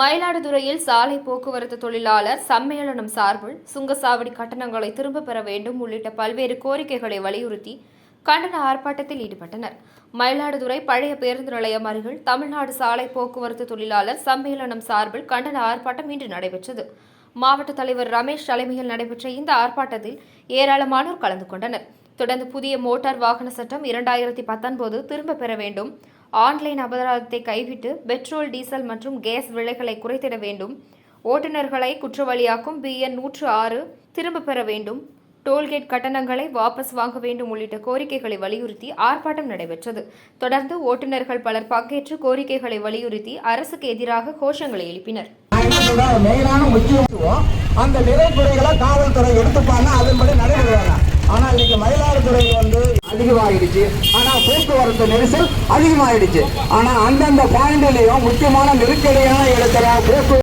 மயிலாடுதுறையில் சாலை போக்குவரத்து தொழிலாளர் சம்மேளனம் சார்பில் சுங்கசாவடி கட்டணங்களை திரும்பப் பெற வேண்டும் உள்ளிட்ட பல்வேறு கோரிக்கைகளை வலியுறுத்தி கண்டன ஆர்ப்பாட்டத்தில் ஈடுபட்டனர். மயிலாடுதுறை பழைய பேருந்து நிலையம் அருகில் தமிழ்நாடு சாலை போக்குவரத்து தொழிலாளர் சம்மேளனம் சார்பில் கண்டன ஆர்ப்பாட்டம் இன்று நடைபெற்றது. மாவட்ட தலைவர் ரமேஷ் தலைமையில் நடைபெற்ற இந்த ஆர்ப்பாட்டத்தில் ஏராளமானோர் கலந்து கொண்டனர். தொடர்ந்து புதிய மோட்டார் வாகன சட்டம் இரண்டாயிரத்தி பத்தொன்பது திரும்பப் பெற வேண்டும் ஆன்லைன் அபராதத்தை கைவிட்டு பெட்ரோல் டீசல் மற்றும் கேஸ் விலைகளை குறைத்திட வேண்டும். ஓட்டுநர்களை குற்றவாளியாக்கும் பிஎன் நூற்று ஆறு திரும்பப் பெற வேண்டும். டோல்கேட் கட்டணங்களை வாபஸ் வாங்க வேண்டும் உள்ளிட்ட கோரிக்கைகளை வலியுறுத்தி ஆர்ப்பாட்டம் நடைபெற்றது. தொடர்ந்து ஓட்டுநர்கள் பலர் பங்கேற்று கோரிக்கைகளை வலியுறுத்தி அரசுக்கு எதிராக கோஷங்களை எழுப்பினர். அந்த நிறைக்குறைகளை காவல்துறை எடுத்துப்பாங்க அதன்படி நடைபெறுவாங்க. ஆனா இன்னைக்கு மயிலாடுதுறையில் வந்து அதிகமாகிடுச்சு ஆனா போக்குவரத்து நெரிசல் அதிகமாகிடுச்சு ஆனா அந்தந்த பாயிண்ட்லயும் முக்கியமான நெருக்கடியான இடத்துல போக்குவரத்து